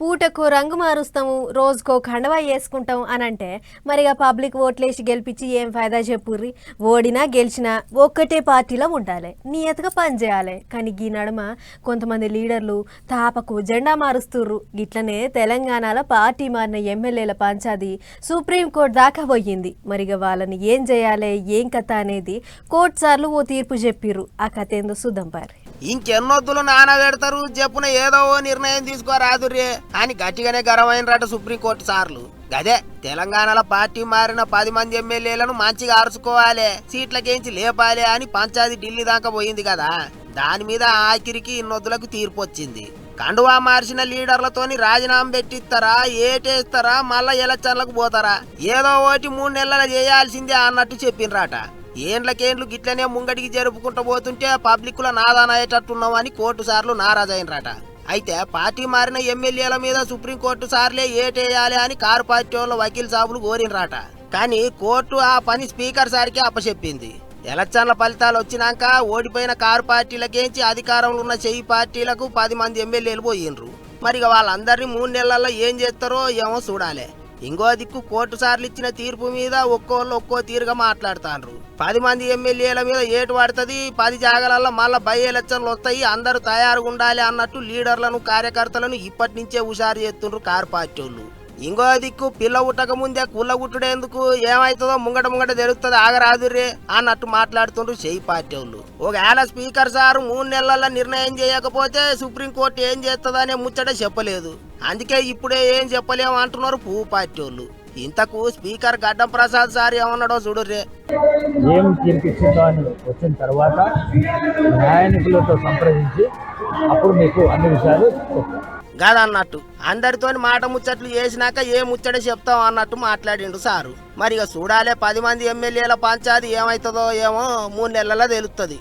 పూటకు రంగు మారుస్తాము రోజుకో కండవా వేసుకుంటాం అని అంటే మరిగా పబ్లిక్ ఓట్లేసి గెలిపించి ఏం ఫైదా చెప్పుర్రి? ఓడినా గెలిచినా ఒక్కటే పార్టీలో ఉండాలి నియతగా పనిచేయాలి. కానీ ఈ నడుమ కొంతమంది లీడర్లు తాపకు జెండా మారుస్తుర్రు. గిట్లనే తెలంగాణలో పార్టీ మారిన ఎమ్మెల్యేల పంచాది సుప్రీంకోర్టు దాకా పోయింది. మరిగా వాళ్ళని ఏం చేయాలి ఏం కథ అనేది కోర్టు సార్లు ఓ తీర్పు చెప్పిర్రు. ఆ కథ ఏందో చూద్దాం పారి ఇంకెన్నొద్దులు నానబెడతారు? చెప్పున ఏదో ఓ నిర్ణయం తీసుకోరాదురే అని గట్టిగానే గరమైనరట సుప్రీంకోర్టు సార్లు. గదే తెలంగాణలో పార్టీ మారిన పది మంది ఎమ్మెల్యేలను మంచిగా అరుచుకోవాలి సీట్లకేంచి లేపాలి అని పంచాయతీ ఢిల్లీ దాకా పోయింది కదా. దాని మీద ఆఖరికి ఇన్నొద్దులకు తీర్పు వచ్చింది కండువా మార్చిన లీడర్లతోని రాజీనామా పెట్టిస్తారా ఏటేస్తారా మళ్ళా ఎలక్షన్లకు పోతారా? ఏదో ఒకటి మూడు నెలలు చేయాల్సిందే అన్నట్టు చెప్పిండ్రట. ఏండ్లకేండ్లు గిట్లనే ముంగడికి జరుపుకుంటూ పోతుంటే పబ్లిక్లో నాదానయ్యేటట్టున్నామని కోర్టు సార్లు నారాజైనరట. అయితే పార్టీ మారిన ఎమ్మెల్యేల మీద సుప్రీంకోర్టు సార్లే ఏటేయాలి అని కారు పార్టీ వాళ్ళ వకీల్ సాబులు కోరినరాట. కానీ కోర్టు ఆ పని స్పీకర్ సార్కే అప్పచెప్పింది. ఎలక్షన్ల ఫలితాలు వచ్చినాక ఓడిపోయిన కారు పార్టీలకేంచి అధికారంలో ఉన్న చెయ్యి పార్టీలకు పది మంది ఎమ్మెల్యేలు పోయిండ్రు మరి ఇక వాళ్ళందరినీ మూడు నెలల్లో ఏం చేస్తారో ఏమో చూడాలి. ఇంకో దిక్కు కోర్టు సార్లు ఇచ్చిన తీర్పు మీద ఒక్కోళ్ళు ఒక్కో తీరుగా మాట్లాడుతాండ్రు. పది మంది ఎమ్మెల్యేల మీద ఏటు పడుతుంది పది జాగాలలో మళ్ళా బై ఎలక్షన్లు వస్తాయి అందరూ తయారుగా ఉండాలి అన్నట్టు లీడర్లను కార్యకర్తలను ఇప్పటి నుంచే హుషారు చేస్తుండ్రు కారు పార్టీ వాళ్ళు. ఇంకో దిక్కు పిల్ల ఉట్టక ముందే కుల్ల ఉట్టుడేందుకు ఏమైతుందో ముంగట ముంగట జరుగుతుంది ఆగరాదురే అన్నట్టు మాట్లాడుతుండ్రు చెయ్యి పార్టీ వాళ్ళు ఒకవేళ స్పీకర్ సార్ మూడు నెలల్లో నిర్ణయం చేయకపోతే సుప్రీంకోర్టు ఏం చేస్తుందనే ముచ్చట చెప్పలేదు. అందుకే ఇప్పుడే ఏం చెప్పలేము అంటున్నారు పువ్వు పార్టీ వాళ్ళు ఇంతకు స్పీకర్ గడ్డం ప్రసాద్ సార్ ఏమన్నాడో చూడుర్రే. ఏం తీర్పిచ్చిందో అని వచ్చిన తర్వాత న్యాయానికులతో సంప్రదించి అప్పుడు మీకు అన్ని విషయాలు చెప్తాను గదన్నట్టు అందరితోని మాట ముచ్చట్లు చేసినాక ఏ ముచ్చట చెప్తాం అన్నట్టు మాట్లాడిండు సారు. మరి ఇక చూడాలే పది మంది ఎమ్మెల్యేల పంచాది ఏమవుతుందో ఏమో మూడు నెలల్లో తెలుస్తుంది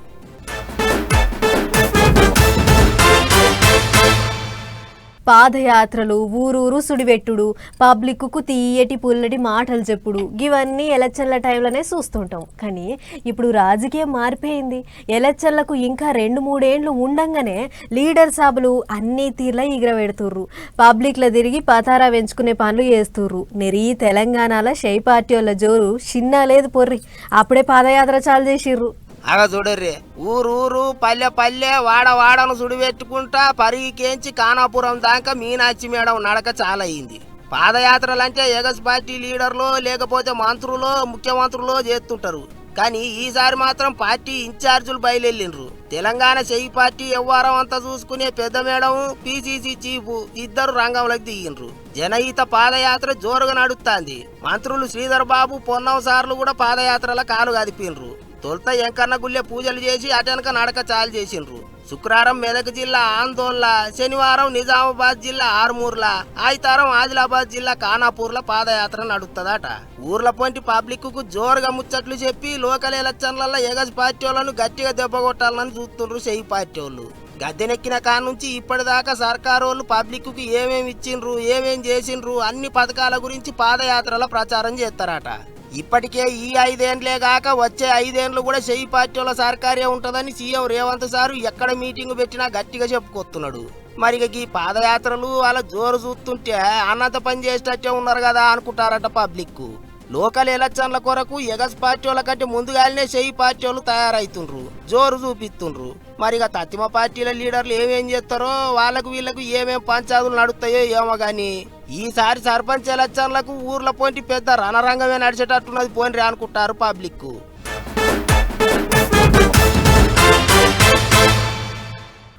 పాదయాత్రలు ఊరూరు సుడివెట్టుడు పబ్లిక్కు తీయటి పుల్లటి మాటలు చెప్పుడు. ఇవన్నీ ఎలక్షన్ల టైంలోనే చూస్తుంటాం. కానీ ఇప్పుడు రాజకీయం మారిపోయింది. ఎలక్షన్లకు ఇంకా రెండు మూడేండ్లు ఉండంగానే లీడర్ సభలు అన్ని తీర్లా ఎగరబెడుతుర్రు పబ్లిక్లో తిరిగి పతారా పెంచుకునే పనులు చేస్తుర్రు. నెరీ తెలంగాణలో షై పార్టీ వాళ్ళ జోరు చిన్న లేదు పొర్రి. అప్పుడే పాదయాత్ర చాలు చేసిర్రు. అగ చూడర్రి. ఊరు ఊరు పల్లె పల్లె వాడ వాడను సుడిపెట్టుకుంటా పరిగికేంచి కానాపురం దాకా మీనాచి మేడం నడక చాలా అయింది పాదయాత్రలంటే ఎగస్ పార్టీ లీడర్లు లేకపోతే మంత్రులు ముఖ్యమంత్రులు చేస్తుంటారు. కానీ ఈసారి మాత్రం పార్టీ ఇన్ఛార్జీలు బయలుదేరిండ్రు తెలంగాణ చెయ్యి పార్టీ వ్యవహారం అంతా చూసుకునే పెద్ద మేడం పిసిసి చీఫ్ ఇద్దరు రంగంలోకి దిగిండ్రు. జనహిత పాదయాత్ర జోరుగా నడుస్తాంది మంత్రులు శ్రీధర్ బాబు పొన్నం సార్లు కూడా పాదయాత్రల కాలు కదిపిండ్రు. తొలుత ఎంకన్న గుళ్ళె పూజలు చేసి అటెనక నడక చాలు చేసిండ్రు. శుక్రవారం మెదక్ జిల్లా ఆందోళన శనివారం నిజామాబాద్ జిల్లా ఆర్మూర్ల ఆదివారం ఆదిలాబాద్ జిల్లా ఖానాపూర్ల పాదయాత్ర నడుస్తుందట ఊర్ల పొంటి పబ్లిక్కు జోరుగా ముచ్చట్లు చెప్పి లోకల్ ఎలక్షన్లలో ఎగజ్ పార్టీ వాళ్ళను గట్టిగా దెబ్బ కొట్టాలని చూస్తుండ్రు చెయ్యి పార్టీ వాళ్ళు గద్దెనెక్కిన కాడ నుంచి ఇప్పటిదాకా సర్కారు వాళ్ళు పబ్లిక్కు ఏమేమి ఇచ్చిండ్రు ఏమేం చేసిండ్రు అన్ని పథకాల గురించి పాదయాత్రలో ప్రచారం చేస్తారట ఇప్పటికే ఈ ఐదేండ్లే కాక వచ్చే ఐదేండ్లు కూడా చెయ్యి పార్టీల సర్కారే ఉంటుందని సీఎం రేవంత్ సారు ఎక్కడ మీటింగ్ పెట్టినా గట్టిగా చెప్పుకొస్తున్నాడు. మరి ఇక ఈ పాదయాత్రలు వాళ్ళ జోరు చూస్తుంటే అన్నంత పని చేసేటట్టే ఉన్నారు కదా అనుకుంటారట పబ్లిక్ లోకల్ ఎలక్షన్ల కొరకు ఎగస్ పార్టీ వాళ్ళ కంటే ముందుగానే చెయ్యి పార్టీ వాళ్ళు తయారైతుండ్రు జోరు చూపిస్తుండ్రు. మరి ఇక తత్తిమ పార్టీల లీడర్లు ఏమేం చేస్తారో వాళ్ళకు వీళ్ళకు ఏమేం పంచాదులు నడుస్తాయో ఏమో కానీ ఈసారి సర్పంచ్ ఎలక్షన్లకు ఊర్ల పోంటి పెద్ద రణరంగమే నడిచేటట్టున్నది పోయినరే అనుకుంటారు పబ్లిక్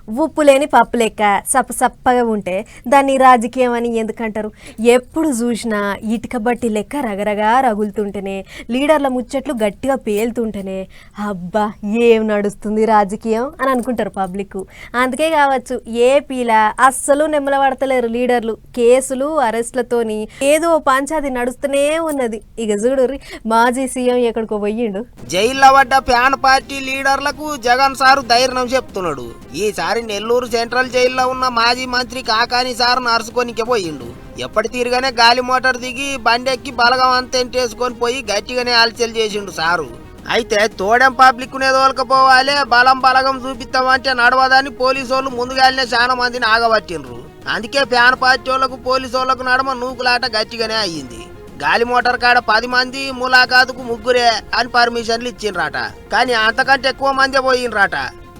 ఉప్పు లేని పప్పు లెక్క సప్పసప్పగా ఉంటే దాన్ని రాజకీయం అని ఎందుకంటారు? ఎప్పుడు చూసినా ఇటుక బట్టి లెక్క రగరగా రగులుతుంటేనే లీడర్ల ముచ్చట్లు గట్టిగా పేలుతుంటేనే అబ్బా ఏం నడుస్తుంది రాజకీయం అని అనుకుంటారు పబ్లిక్. అందుకే కావచ్చు ఏపీలా అస్సలు నెమ్మలబడతలేరు లీడర్లు. కేసులు అరెస్ట్లతోని ఏదో పంచాది నడుస్తూనే ఉన్నది. ఇక చూడు మాజీ సీఎం ఎక్కడికో పోయిండు. జైల్లో పడ్డ ప్యాన్ పార్టీ లీడర్లకు జగన్ సారు ధైర్యం చెప్తున్నాడు. ఈసారి నెల్లూరు సెంట్రల్ జైల్లో ఉన్న మాజీ మంత్రి కాకాని సార్ నరుసుకొనికే పోయిండు. ఎప్పటి తీరుగానే గాలి మోటార్ దిగి బండెక్కి బలగం అంతేసుకొని పోయి గట్టిగానే ఆల్చలు చేసిండు సారు. అయితే తోడెం పబ్లిక్ నే తోలకపోవాలి బలం బలగం చూపిస్తామంటే నడవదని పోలీసు వాళ్ళు ముందుగానే చాలా మందిని ఆగబట్టిండ్రు. అందుకే ఫ్యాన్ పార్టీ వాళ్ళకు పోలీసు వాళ్ళకు నడమ నూకులాట గట్టిగానే అయ్యింది. గాలి మోటార్ కాడ పది మంది ములాఖాతుకు ముగ్గురే అని పర్మిషన్లు ఇచ్చిండ్రట. కానీ అంతకంటే ఎక్కువ మందే పోయిండ్రట.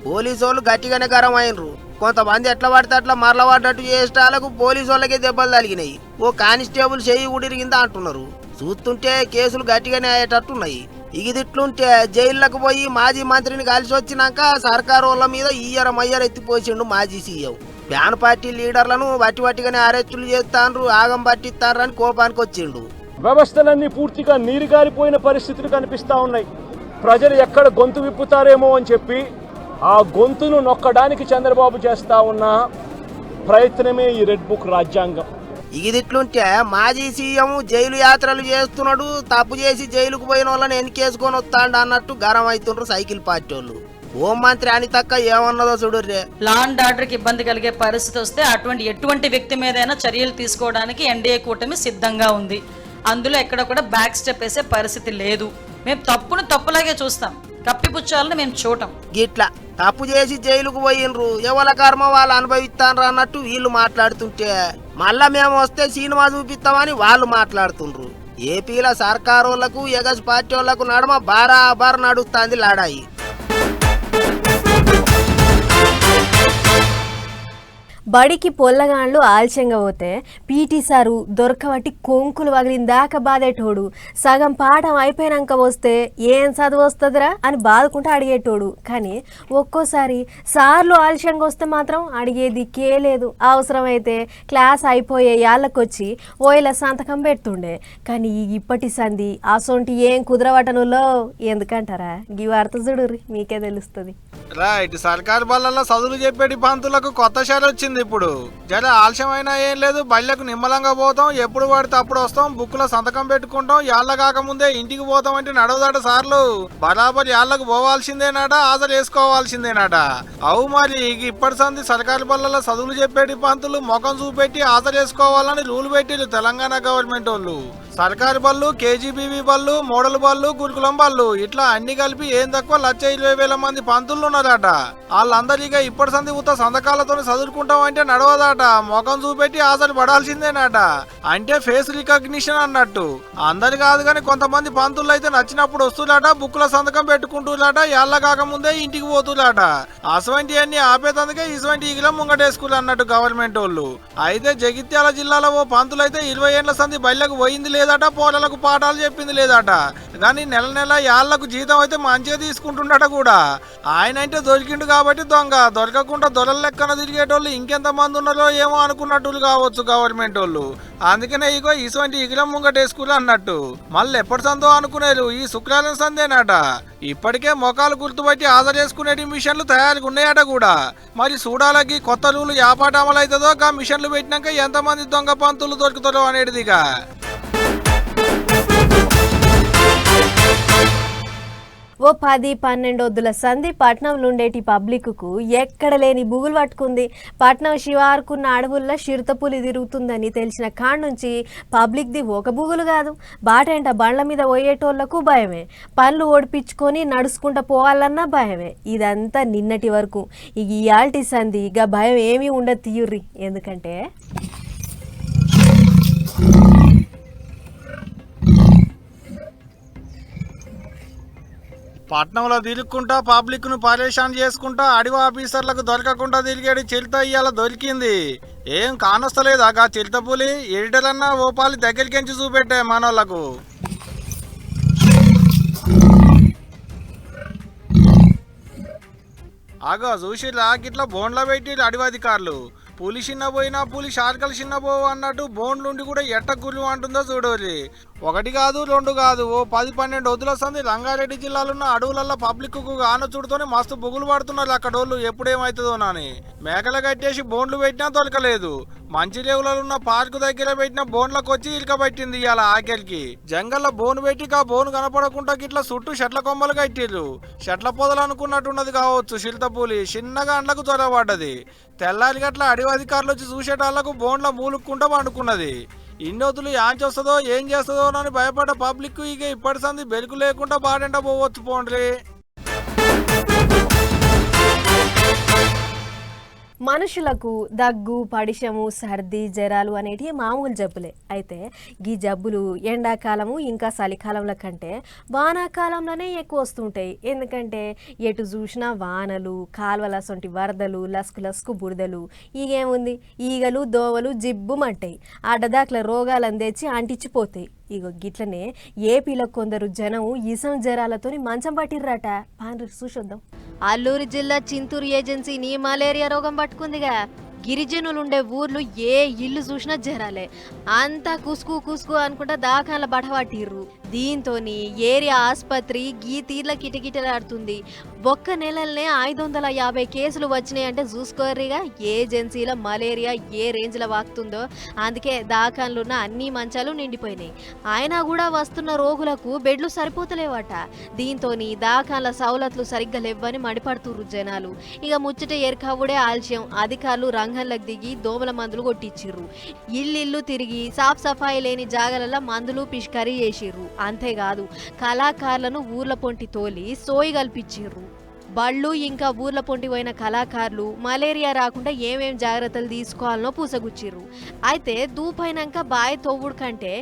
పోలీసు వాళ్ళు గట్టిగానే గరం అయినరు. కొంతమంది ఎట్లా పడితే అట్లా మరల పడ్డట్టు చేసేటాలకు పోలీసు వాళ్ళకే దెబ్బలు తగిలినాయి. ఓ కానిస్టేబుల్ చెయ్యి ఉడిరిగిందా అంటున్నారు. చూస్తుంటే కేసులు గట్టిగానే అయ్యేటట్టున్నాయి. ఇగిదిట్లుంటే జైళ్ళకు పోయి మాజీ మంత్రిని కలిసి వచ్చినాక సర్కారు వాళ్ళ మీద ఈయర మయ్యర ఎత్తిపోసిండు మాజీ సీఎం ప్యాన్ పార్టీ లీడర్లను వట్టి వట్టిగానే అరెస్టులు చేస్తాండ్రు ఆగం పట్టిస్తాండ్రు అని కోపానికి వచ్చిండు. వ్యవస్థలన్నీ పూర్తిగా నీరుగారిపోయిన పరిస్థితులు కనిపిస్తా ఉన్నాయి. ప్రజలు ఎక్కడ గొంతు విప్పుతారేమో అని చెప్పి ఆ గొంతును నొక్కడానికి చంద్రబాబు చేస్తా ఉన్న ప్రయత్నమే ఈ రెడ్ బుక్ రాజ్యాంగం. ఇగిదిట్లుంటే మాజీ సీఎం జైలు యాత్రలు చేస్తున్నాడు తప్పు చేసి జైలుకు పోయిన వాళ్ళని ఎన్నికేసుకొని వస్తాడు అన్నట్టు గరం అవుతుండ్రు సైకిల్ పార్టీ వాళ్ళు హోంమంత్రి అనితక్క ఏమన్నదో చూడుర్రే. లా అండ్ ఆర్డర్కి ఇబ్బంది కలిగే పరిస్థితి వస్తే అటువంటి ఎటువంటి వ్యక్తి మీదైనా చర్యలు తీసుకోవడానికి ఎన్డీఏ కూటమి సిద్ధంగా ఉంది. అందులో ఎక్కడ కూడా బ్యాక్ స్టెప్ వేసే పరిస్థితి లేదు. మేము తప్పును తప్పులాగే చూస్తాం. కప్పిపుచ్చాలని మేము చూడటం. గిట్లా తప్పు చేసి జైలుకు పోయినరు. ఎవల కర్మ వాళ్ళు అనుభవిస్తాను అన్నట్టు వీళ్ళు మాట్లాడుతుంటే మళ్ళా మేము వస్తే సినిమా చూపిస్తామని వాళ్ళు మాట్లాడుతుండ్రు. ఏపీల సర్కారోళ్ళకు ఎగస్ పార్టీ వాళ్ళకు బారా బారాబార్ నడుస్తుంది లాడాయి. బడికి పొల్లగాండ్లు ఆలస్యంగా పోతే పీటీ సారు దొరకబట్టి కొంకులు వగిలిందాక బాధేటోడు. సగం పాఠం అయిపోయినాక వస్తే ఏం చదువు వస్తుందిరా అని బాదుకుంటూ అడిగేటోడు. కానీ ఒక్కోసారి సార్లు ఆలస్యంగా వస్తే మాత్రం అడిగేది కే లేదు. అవసరమైతే క్లాస్ అయిపోయే యాళ్ళకొచ్చి ఓయిల సంతకం పెడుతుండే. కానీ ఇప్పటి సంధి అసొంటి ఏం కుదరవటనులో? ఎందుకంటారా? గీ చూడు చూడుర్రి మీకే తెలుస్తుంది. రైట్ సర్కారు చదువులు చెప్పేటి పంతులకు కొత్త షార్ వచ్చింది ఇప్పుడు. జర ఆలస్యమైనా ఏం లేదు బళ్ళకు నిమ్మలంగా పోతాం ఎప్పుడు పడితే అప్పుడు వస్తాం బుక్కులో సంతకం పెట్టుకుంటాం యాళ్ళ కాకముందే ఇంటికి పోతాం అంటే నడవదాట సార్లు. బరాబర్ యాళ్ళకు పోవాల్సిందేనాట ఆశలు వేసుకోవాల్సిందేనాట. అవు మరి ఇక ఇప్పటి సంది సర్కారు బళ్ళల్లో చదువులు చెప్పేటి పంతులు ముఖం చూపెట్టి ఆశలు వేసుకోవాలని రూల్ పెట్టిరు తెలంగాణ గవర్నమెంట్ వాళ్ళు. సర్కారు బళ్ళు కేజీబీవీ బళ్ళు మోడల్ బళ్ళు గురుకులం బళ్ళు ఇట్లా అన్ని కలిపి ఏం తక్కువ? లక్ష ఇరవై వేల మంది పంతులు ఉన్నారట. వాళ్ళందరూ ఇక ఇప్పటి సంది ఉత్త సంతకాలతో చదువుకుంటాం అంటే నడవదాట. ముఖం చూపెట్టి ఆశలు పడాల్సిందేనట. అంటే ఫేస్ రికగ్నిషన్ అన్నట్టు. అందరు కాదు కానీ కొంతమంది పంతులు అయితే నచ్చినప్పుడు వస్తులాట బుక్కుల సంతకం పెట్టుకుంటులాట ఎల్ల కాకముందే ఇంటికి పోతులాట అసవంటి అన్ని ఆపేతందుకే ఇటువంటి ఈగిల ముంగటేసుకులు అన్నట్టు గవర్నమెంట్ వాళ్ళు అయితే జగిత్యాల జిల్లాలో ఓ పంతులు అయితే ఇరవై ఏళ్ళ సంది బయలకు పోయింది లేదు లేదట పోలలకు పాఠాలు చెప్పింది లేదట. కానీ నెల నెల యాళ్ళకు జీతం అయితే మంచిగా తీసుకుంటుండట కూడా. ఆయన అంటే దొరికిండు కాబట్టి దొంగ. దొరకకుండా దొరల లెక్కన తిరిగేటోళ్ళు ఇంకెంత మంది ఉన్నారో ఏమో అనుకున్నట్టులు కావచ్చు గవర్నమెంట్ వాళ్ళు. అందుకనే ఇగో ఇటువంటి ఇగిలం ముంగటేసుకులు అన్నట్టు. మళ్ళీ ఎప్పటి సందో అనుకునేరు ఈ శుక్రవారం సందేనట. ఇప్పటికే మొఖాలు గుర్తుపట్టి ఆధార్ చేసుకునే మిషన్లు తయారుగా ఉన్నాయట కూడా. మరి చూడాలకి కొత్త రూలు యాపాట అమలు ఆ మిషన్లు పెట్టినాక ఎంతమంది దొంగ పంతులు దొరుకుతారో అనేటిదిగా. ఓ పది పన్నెండొద్దుల సంధి పట్నంలో ఉండేటి పబ్లిక్కు ఎక్కడ లేని బుగులు పట్టుకుంది. పట్నం శివార్కున్న అడవుల్లో చిరుతపులి తిరుగుతుందని తెలిసిన కాడ నుంచి పబ్లిక్ది ఒక బుగులు కాదు. బాటంట బండ్ల మీద పోయేటోళ్ళకు భయమే. పనులు ఓడిపించుకొని నడుచుకుంటూ పోవాలన్నా భయమే. ఇదంతా నిన్నటి వరకు. ఇక ఇయాల్టి సంధి ఇక భయం ఏమీ ఉండదు తీయుర్రి ఎందుకంటే పట్నంలో తిరుక్కుంటా పబ్లిక్ను పరేషాన్ చేసుకుంటా అడవి ఆఫీసర్లకు దొరకకుండా తిరిగేది చిరుత ఇయ్యాల దొరికింది. ఏం కానొస్తలేదా గా చిరుత పులి ఎడిటర్ అన్నా ఓ పాలి దగ్గరికించి చూపెట్టే మనోళ్ళకు. ఆగో చూసి రాకిట్లా బోన్లో పెట్టి అడవి అధికారులు. పులి చిన్న పోయినా పులి షార్కలు చిన్న పోవు అన్నట్టు బోన్లుండి కూడా ఎట్ట గుర్రు అంటుందో చూడోరి. ఒకటి కాదు రెండు కాదు ఓ పది పన్నెండు వదిల రంగారెడ్డి జిల్లాలో ఉన్న అడవులలో పబ్లిక్కు చూడుతోనే మస్తు బుగులు పడుతున్నారు అక్కడ వాళ్ళు. ఎప్పుడేమవుతుందోనని మేకలు కట్టేసి బోన్లు పెట్టినా దొరకలేదు మంచి రేవులలో ఉన్న పార్కు దగ్గర పెట్టిన బోన్లకు వచ్చి ఇటుక పట్టింది ఇవాళ ఆఖరికి జంగల్లో బోను పెట్టి ఆ బోను కనపడకుండా గిట్ల చుట్టూ షట్ల కొమ్మలు కట్టిర్రు. చెట్ల పొదలు అనుకున్నట్టున్నది కావచ్చు శిల్తపూలి చిన్నగా అండ్లకు చొరబడ్డది. తెల్లారి గట్ల అడవి అధికారులు వచ్చి చూసేటాళ్ళకు బోన్ల మూలుక్కుంటా పండుకున్నది. ఇండోతులు యాంచి ఏం చేస్తుందో అని భయపడ్డ పబ్లిక్ ఇక ఇప్పటి సంది బెలుకు లేకుండా బాడెంట పోవచ్చు పోండ్రి. మనుషులకు దగ్గు పడిశము సర్ది జ్వరాలు అనేటివి మామూలు జబ్బులే. అయితే ఈ జబ్బులు ఎండాకాలము ఇంకా చలికాలంలో కంటే వానాకాలంలోనే ఎక్కువ వస్తుంటాయి. ఎందుకంటే ఎటు చూసినా వానలు కాలువల సొంటి వరదలు లస్కు లస్కు బురదలు ఈగేముంది ఈగలు దోవలు జిబ్బుమంటాయి. అడ్డదాట్ల రోగాలను తెచ్చి అంటించిపోతాయి. ఇగో గిట్లనే ఏపీలో కొందరు జనం ఇసం జ్వరాలతోని మంచం పట్టిర్రట. పాండ్రి చూసొద్దాం. అల్లూరు జిల్లా చింతూరు ఏజెన్సీని మలేరియా రోగం పట్టుకుందిగా. గిరిజనులుండే ఊర్లు ఏ ఇల్లు చూసినా జరాలే అంతా కుసుకు కుసుకు అనుకుంటా దాఖాల బడబట్టిర్రు దీంతో ఏరియా ఆసుపత్రి గీ తీర్ల కిటకిటలాడుతుంది. ఒక్క నెలలనే ఐదు వందల యాభై కేసులు వచ్చినాయంటే చూసుకోర్రిగా ఏజెన్సీల మలేరియా ఏ రేంజ్లో వాకుతుందో అందుకే దాఖాన్లున్న అన్ని మంచాలు నిండిపోయినాయి. అయినా కూడా వస్తున్న రోగులకు బెడ్లు సరిపోతలేవట. దీంతో దాఖాన్ల సౌలతులు సరిగ్గా లేవని మడిపడుతుర్రు జనాలు. ఇక ముచ్చట ఎరకవుడే ఆలస్యం. అధికారులు రంగంలోకి దిగి దోమల మందులు కొట్టించిర్రు ఇల్లు తిరిగి సాఫ్ సఫాయి లేని జాగలలో మందులు పిష్కరీ చేసిర్రు. అంతేకాదు కళాకారులను ఊర్ల పొంటి తోలి సోయి కల్పించిర్రు. బళ్ళు ఇంకా ఊర్ల పొంటి పోయిన కళాకారులు మలేరియా రాకుండా ఏమేం జాగ్రత్తలు తీసుకోవాలనో పూసగుచ్చిర్రు. అయితే దూపైనాక బాయ్ తోవుడు కంటే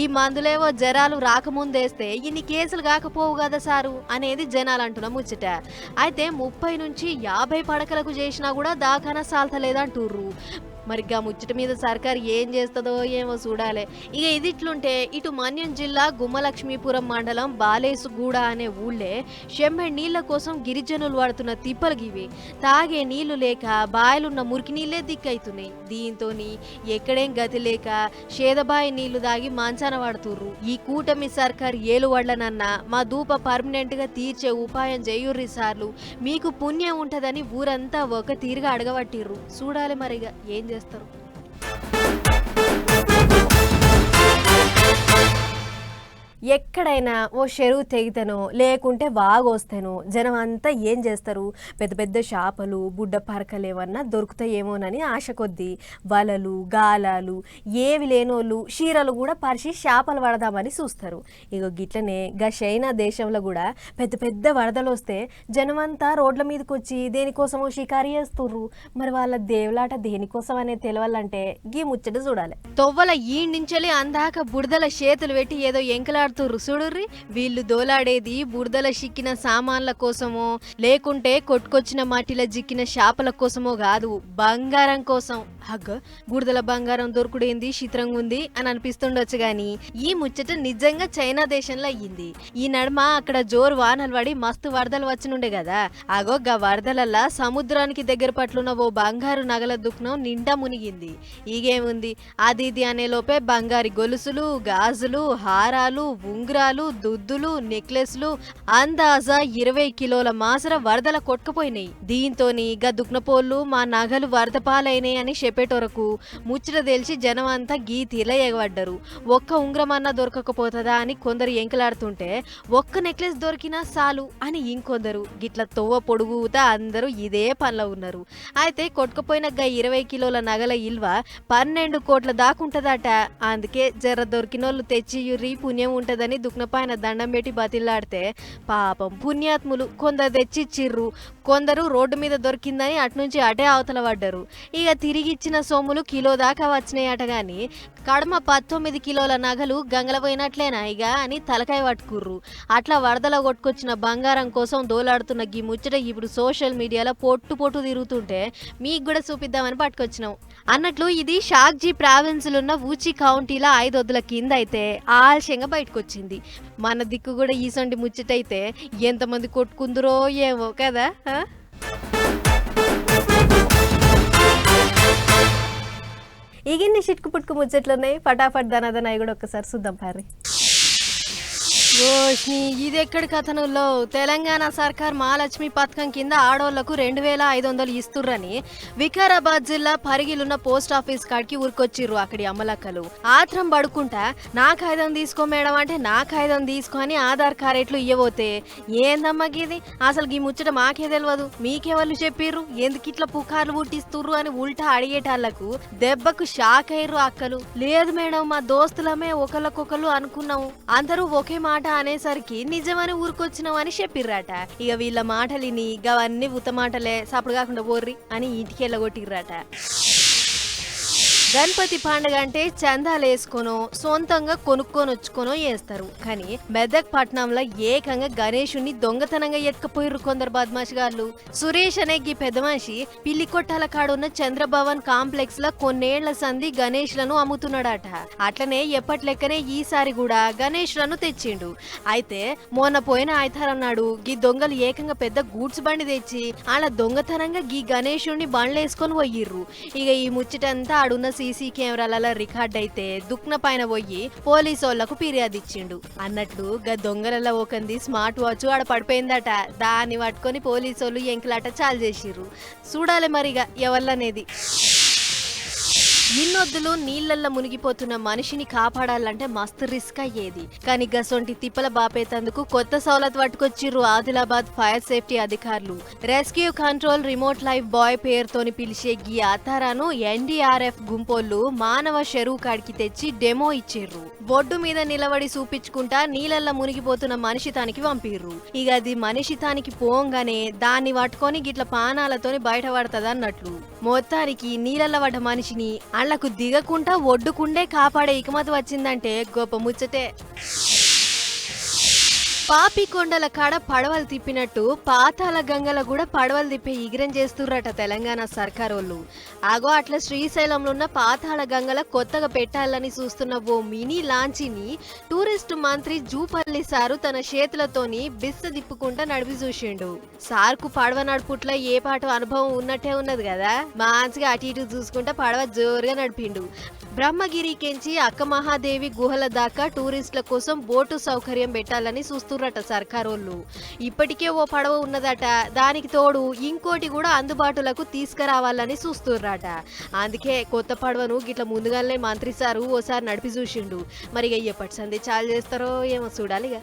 ఈ మందులేవో జ్వరాలు రాకముందేస్తే ఇన్ని కేసులు కాకపోవు కదా సారు అనేది జనాలు అంటున్న ముచ్చట. అయితే ముప్పై నుంచి యాభై పడకలకు చేసినా కూడా దాఖానా సాల్తలేదంటుర్రు. మరి గా ముచ్చట మీద సర్కార్ ఏం చేస్తుందో ఏమో చూడాలి. ఇక ఇది ఇట్లుంటే ఇటు మన్యం జిల్లా గుమ్మలక్ష్మీపురం మండలం బాలేసుగూడ అనే ఊళ్ళే షెమ్మె నీళ్ళ కోసం గిరిజనులు వాడుతున్న తిప్పలు గివి తాగే నీళ్ళు లేక బాయలున్న మురికి నీళ్ళే దిక్కైతున్నాయి. దీంతో ఎక్కడేం గతి లేక షేదబాయి నీళ్ళు దాగి మాంచాన వాడుతుర్రు. ఈ కూటమి సర్కార్ ఏలు మా దూప పర్మనెంట్గా తీర్చే ఉపాయం చేయుర్రి సార్లు. మీకు పుణ్యం ఉంటదని ఊరంతా ఒక తీరుగా అడగబట్టిర్రు. చూడాలి మరిగా ఏం చేస్తారు ఎక్కడైనా ఓ చెరువు తెగితేనో లేకుంటే వాగొస్తేనో జనం అంతా ఏం చేస్తారు? పెద్ద పెద్ద చేపలు బుడ్డ పరకలు ఏమన్నా దొరుకుతాయేమోనని ఆశ కొద్దీ వలలు గాలాలు ఏవి లేనోళ్ళు చీరలు కూడా పరిచి చేపలు పడదామని చూస్తారు. ఇగో గిట్లనే గా చైనా దేశంలో కూడా పెద్ద పెద్ద వరదలు వస్తే జనమంతా రోడ్ల మీదకి వచ్చి దేనికోసమో షికారు చేస్తుర్రు. మరి వాళ్ళ దేవులాట దేనికోసం అనేది తెలవాలంటే గీ ముచ్చట చూడాలి. తొవ్వల ఈ నుంచెలి అందాక బుడదల చేతులు పెట్టి ఏదో ఎంకలాడుతుర్రు చూడుర్రి వీళ్ళు దోలాడేది బురదల చిక్కిన సామాన్ల కోసమో లేకుంటే కొట్టుకొచ్చిన మాటిల జిక్కిన షాపల కోసమో కాదు బంగారం కోసం. హగ్ బురదల బంగారం దొరుకుడేంది చిత్రంగా ఉంది అని అనిపిస్తుండొచ్చు గాని ఈ ముచ్చట నిజంగా చైనా దేశంలో అయ్యింది. ఈ నడుమ అక్కడ జోరు వానలు పడి మస్తు వరదలు వచ్చినుండే కదా. అగో గా వరదలల్లా సముద్రానికి దగ్గర పట్లున్న ఓ బంగారు నగల దుఃఖం నిండా మునిగింది. ఈగేముంది? అది ఇది అనే లోపే బంగారి గొలుసులు గాజులు హారాలు ఉంగరాలు దుద్దులు నెక్లెస్లు అందాజా ఇరవై కిలోల మాసర వరదల కొట్టుకుపోయినాయి. దీంతోని గా దుక్నపోళ్ళు మా నగలు వరద పాలైనాయి అని చెప్పేటోరకు ముచ్చట తెలిసి జనం అంతా గీ తీల ఎగబడ్డరు. ఒక్క ఉంగరమన్నా దొరకకపోతుందా అని కొందరు ఎంకలాడుతుంటే ఒక్క నెక్లెస్ దొరికినా చాలు అని ఇంకొందరు. గిట్ల తొవ్వ పొడుగుతా అందరూ ఇదే పనిలో ఉన్నారు. అయితే కొట్టుకుపోయిన గా ఇరవై కిలోల నగల ఇల్వ పన్నెండు కోట్ల దాకుంటదట. అందుకే జర దొరికినోళ్ళు తెచ్చి యుర్రి పుణ్యం ఉంటదని దుక్నపాయన దండం పెట్టి బతిల్లాడితే పాపం పుణ్యాత్ములు కొందరు తెచ్చిచ్చిర్రు కొందరు రోడ్డు మీద దొరికిందని అటునుంచి అటే అవతల పడ్డరు. ఇక తిరిగి ఇచ్చిన సొమ్ములు కిలో దాకా వచ్చినాయట గాని కడమ పంతొమ్మిది కిలోల నగలు గంగలపోయినట్లేనాయిగా అని తలకాయ పట్టుకుర్రు. అట్లా వరదలో కొట్టుకొచ్చిన బంగారం కోసం దోలాడుతున్న గీ ముచ్చట ఇప్పుడు సోషల్ మీడియాలో పొట్టు పొట్టు తిరుగుతుంటే మీకు కూడా చూపిద్దామని పట్టుకొచ్చినాం. అన్నట్లు ఇది షాక్జీ ప్రావిన్స్లున్న ఊచి కౌంటీలో ఐదొద్దుల కింద అయితే ఆలస్యంగా బయటకు వచ్చింది మన దిక్కు కూడా ఈసంటి ముచ్చటైతే ఎంతమంది కొట్టుకుందరో ఏమో కదా ఈగిన్ని ఇగిన్ని చిట్కు పుట్టుకు ముచ్చట్లున్నాయి. ఫటాఫట్ దనదన కూడా ఒక్కసారి చూద్దాం పారి. రోష్ని ఇది ఎక్కడి కథనంలో తెలంగాణ సర్కార్ మహాలక్ష్మి పథకం కింద ఆడోళ్ళకు రెండు వేల ఐదు వందలు ఇస్తుర్రని వికారాబాద్ జిల్లా పరిగిలున్న పోస్ట్ ఆఫీస్ కాడికి ఊరికొచ్చిర్రు అక్కడి అమ్మలక్కలు. ఆత్రం పడుకుంటా నా కాగితం తీసుకో మేడం అంటే నా కాగితం తీసుకొని ఆధార్ కారెట్లు ఇవ్వబోతే ఏందమ్మా ఇది అసలు ఈ ముచ్చట మాకే తెలియదు మీకెవళ్ళు చెప్పిర్రు? ఎందుకు ఇట్లా పుకార్లు పుట్టిస్తుర్రు అని ఉల్టా అడిగేటాళ్ళకు దెబ్బకు షాక్ అయ్యారు అక్కలు. లేదు మేడం మా దోస్తులమే ఒకళ్ళకొకళ్ళు అనుకున్నాము. అందరూ ఒకే మాట మాట అనేసరికి నిజమని ఊరుకొచ్చినావని చెప్పిర్రాట. ఇక వీళ్ళ మాటలిని గవన్నీ ఉత్తమాటలే సప్పుడు కాకుండా పోర్రి అని ఇంటికి వెళ్ళగొట్టిర్రాట గణపతి పండుగ అంటే చందాలు వేసుకొనో సొంతంగా కొనుక్కొని వచ్చుకొనో చేస్తారు కానీ మెదక్ పట్నంలో ఏకంగా గణేషుని దొంగతనంగా ఎత్తుకపోయిర్రు కొందరు బద్మాష్ గారు సురేష్ అనే గీ పెద్ద మనిషి పిల్లి కొట్టాల కాడున్న చంద్రభవన్ కాంప్లెక్స్లో కొన్నేళ్ళ సంధి గణేష్లను అమ్ముతున్నాడట. అట్లనే ఎప్పటి లెక్కనే ఈసారి కూడా గణేష్లను తెచ్చిండు. అయితే మొన్న పోయిన ఆయితారం నాడు గీ దొంగలు ఏకంగా పెద్ద గూడ్స్ బండి తెచ్చి అలా దొంగతనంగా గీ గణేషుని బండ్లేసుకొని పోయిర్రు. ఇక ఈ ముచ్చటంతా ఆడున్న సీసీ కెమెరాలలో రికార్డ్ అయితే దుక్న పైన పోయి పోలీసోళ్ళకు వాళ్ళకు ఫిర్యాదు ఇచ్చిండు. అన్నట్టు గా దొంగలలో ఒకంది స్మార్ట్ వాచ్ ఆడ పడిపోయిందట. దాన్ని పట్టుకొని పోలీసు వాళ్ళు ఎంకిలాట చాలు చేసిర్రు. చూడాలి మరిగా ఎవళ్ళనేది. ఇన్నొద్దులు నీళ్ళల్లో మునిగిపోతున్న మనిషిని కాపాడాలంటే మస్తు రిస్క్ అయ్యేది. కానీ గసొంటి తిప్పల బాపేతందుకు కొత్త సౌలత్ పట్టుకొచ్చిర్రు ఆదిలాబాద్ ఫైర్ సేఫ్టీ అధికారులు. Rescue control remote life buoy పేరుతోని పిలిచే గీ అతారాను ఎన్డీఆర్ఎఫ్ గుంపోళ్ళు మానవ చెరువు కాడికి తెచ్చి డెమో ఇచ్చిర్రు. బొడ్డు మీద నిలబడి చూపించుకుంటా నీళ్ళల్లో మునిగిపోతున్న మనిషి తానికి పంపిర్రు. ఇక అది మనిషి తానికి పోంగానే దాన్ని పట్టుకొని గిట్ల పానాలతోని బయటపడతది అన్నట్లు మొత్తానికి నీళ్ళల్లో పడ్డ మనిషిని వాళ్ళకు దిగకుండా ఒడ్డుకుండే కాపాడే ఇకమతి వచ్చిందంటే గొప్ప ముచ్చటే. పాపి కొండల కాడ పడవలు తిప్పినట్టు పాతాల గంగల కూడా పడవలు తిప్పే ఎగిరం చేస్తుర్రట తెలంగాణ సర్కారోళ్ళు. ఆగో అట్లా శ్రీశైలంలో ఉన్న పాతాళ గంగల కొత్తగా పెట్టాలని చూస్తున్న ఓ మినీ లాంచీని టూరిస్ట్ మంత్రి జూపల్లి సారు తన చేతులతోని బిస్స తిప్పుకుంటా నడిపి చూసిండు. సార్కు పడవ నడుపుట్ల ఏ పాటు అనుభవం ఉన్నట్టే ఉన్నది కదా మంచిగా అటు ఇటు చూసుకుంటా పడవ జోరుగా నడిపిండు. బ్రహ్మగిరికెంచి అక్క మహాదేవి గుహల దాకా టూరిస్టుల కోసం బోటు సౌకర్యం పెట్టాలని చూస్తుర్రట సర్కారోళ్ళు. ఇప్పటికే ఓ పడవ ఉన్నదట. దానికి తోడు ఇంకోటి కూడా అందుబాటులకు తీసుకురావాలని చూస్తుర్రట. అందుకే కొత్త పడవను గిట్ల ముందుగానే మంత్రి సారు ఓసారి నడిపి చూసిండు. మరి ఎప్పటి సంధి చాలు చేస్తారో ఏమో చూడాలిగా.